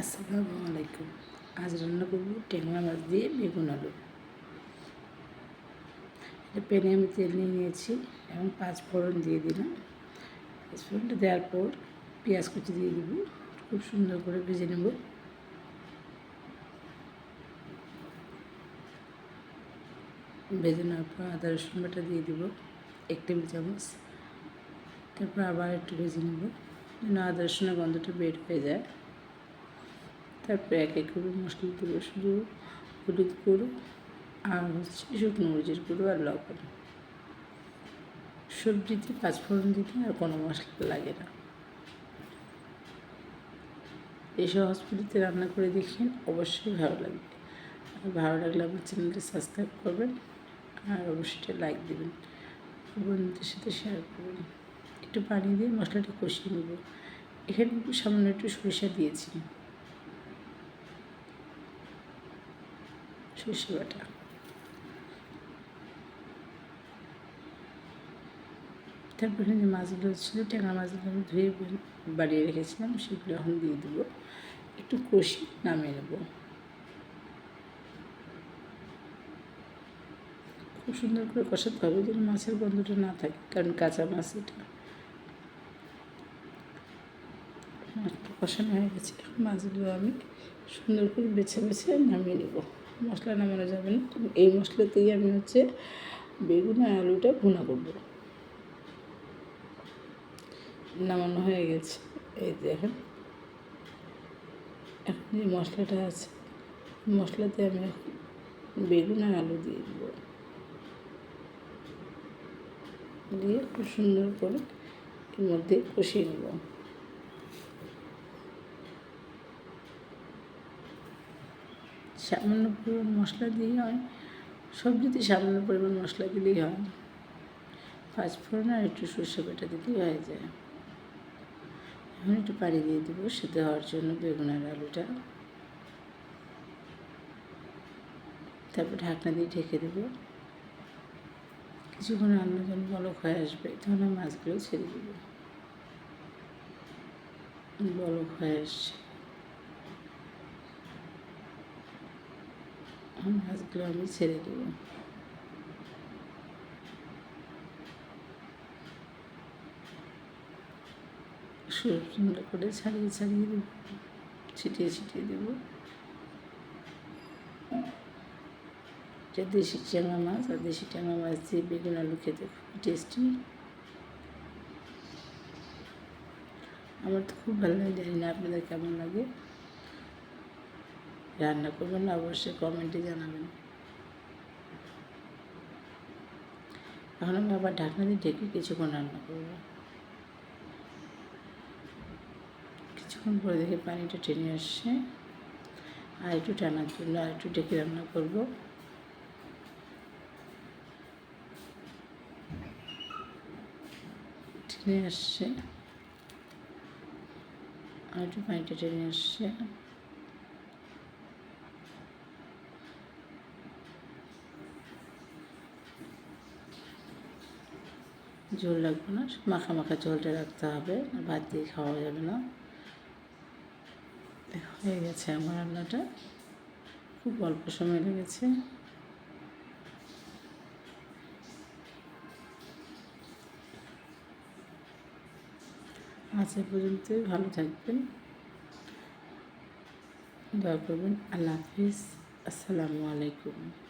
আসসালামু আলাইকুম আজ রান্না করব ট্যাংরা মাছ দিয়ে বেগুন আলু। এটা প্যানে আমি তেল নিয়ে নিয়েছি এবং পাঁচ ফোড়ন দিয়ে দিলাম। পাঁচ ফোড়নটা দেওয়ার পর পেঁয়াজ কুচি দিয়ে দিব, খুব সুন্দর করে ভেজে নেব। ভেজে নেওয়ার পর আদা, রসুন বাটা দিয়ে দিব, এক টেবিল চামচ। তারপর আবার একটু ভেজে নেব আদা, রসুনের গন্ধটা বের হয়ে যায়। তারপরে এক এক করে মশলা দেবো শুধু হলুদ গুঁড়ো আর হচ্ছে শুকনো মরিচের গুঁড়ো আর লবণ। সবজিতে পাঁচফোড়ন দিতে আর কোনো মশলা লাগে না। সহজ পদ্ধতিতে রান্না করে দেখেন, অবশ্যই ভালো লাগবে। আর ভালো লাগলে আমার চ্যানেলটা সাবস্ক্রাইব করবেন আর অবশ্যই লাইক দেবেন। বন্ধুদের সাথে শেয়ার করবেন। একটু পানি দিয়ে মশলাটা কষিয়ে নেব। এখানে একটু সামান্য একটু সরিষা দিয়েছি। সর্ষে বাটা তারপরে যে মাছগুলো ছিল, ট্যাংরা মাছগুলো আমি ধুয়ে বাড়িয়ে রেখেছিলাম, সেগুলো এখন দিয়ে দেবো। একটু কষি, নামিয়ে নেব। খুব সুন্দর করে কষাতে হবে যেন মাছের গন্ধটা না থাকে, কারণ কাঁচা মাছ এটা। মাছটা কষানো হয়ে গেছে মাছগুলো আমি সুন্দর করে বেছে বেছে নামিয়ে নেব। মশলা নামানো যাবে না। এই মশলাতেই আমি হচ্ছে বেগুন আর আলুটা ভুনা করব। নামানো হয়ে গেছে। এই দেখেন, এখন যে মশলাটা আছে, মশলাতে আমি বেগুন আর আলু দিয়ে দেবো। দিয়ে খুব সুন্দর করে এর মধ্যে কষিয়ে নেব। সামান্য পরিমাণ মশলা দিয়ে হয়। সবজিতে সামান্য পরিমাণ মশলা দিলেই হয়। পাঁচ ফোড়ন আর একটু সর্ষে বাটা দিলেই হয়ে যায়। এখন একটু পানি দিয়ে দেবো, সেদ্ধ হওয়ার জন্য বেগুন আর আলুটা। তারপর ঢাকনা দিয়ে ঢেকে দেবো। কিছুক্ষণ রান্না যখন বলক হয়ে আসবে, তখন মাছগুলো ছেড়ে দেবো। বলক হয়ে আসছে। মাছগুলো আমি ছেড়ে দেবো। সুন্দর করে ছাড়িয়ে ছাড়িয়ে দেবো, ছিটিয়ে ছিটিয়ে দেবো। এটা দেশি ট্যাংরা মাছ আর দেশি ট্যাংরা মাছ দিয়ে বেগুন আলু খেতে খুব টেস্টি আমার তো খুব ভালো লাগে, জানি না আপনাদের কেমন লাগে। রান্না করবেন অবশ্যই কমেন্টে জানাবেন। এখন আমি আবার ঢাকনা দিয়ে ঢেকে কিছুক্ষণ রান্না করব। কিছুক্ষণ পরে দেখে পানিটা টেনে আসছে। আর একটু টানার জন্য আর একটু ঢেকে রান্না করব। টেনে আসছে। আর একটু পানিটা টেনে আসছে। ঝোল লাগবে না, মাখা মাখা ঝোলটা রাখতে হবে ভাত দিয়ে খাওয়া যাবে না। হয়ে গেছে আমার রান্নাটা। খুব অল্প সময় লেগেছে। আজ পর্যন্তই, ভালো থাকবেন। দয়া করবেন। আল্লাহ হাফিজ। আসসালামু আলাইকুম।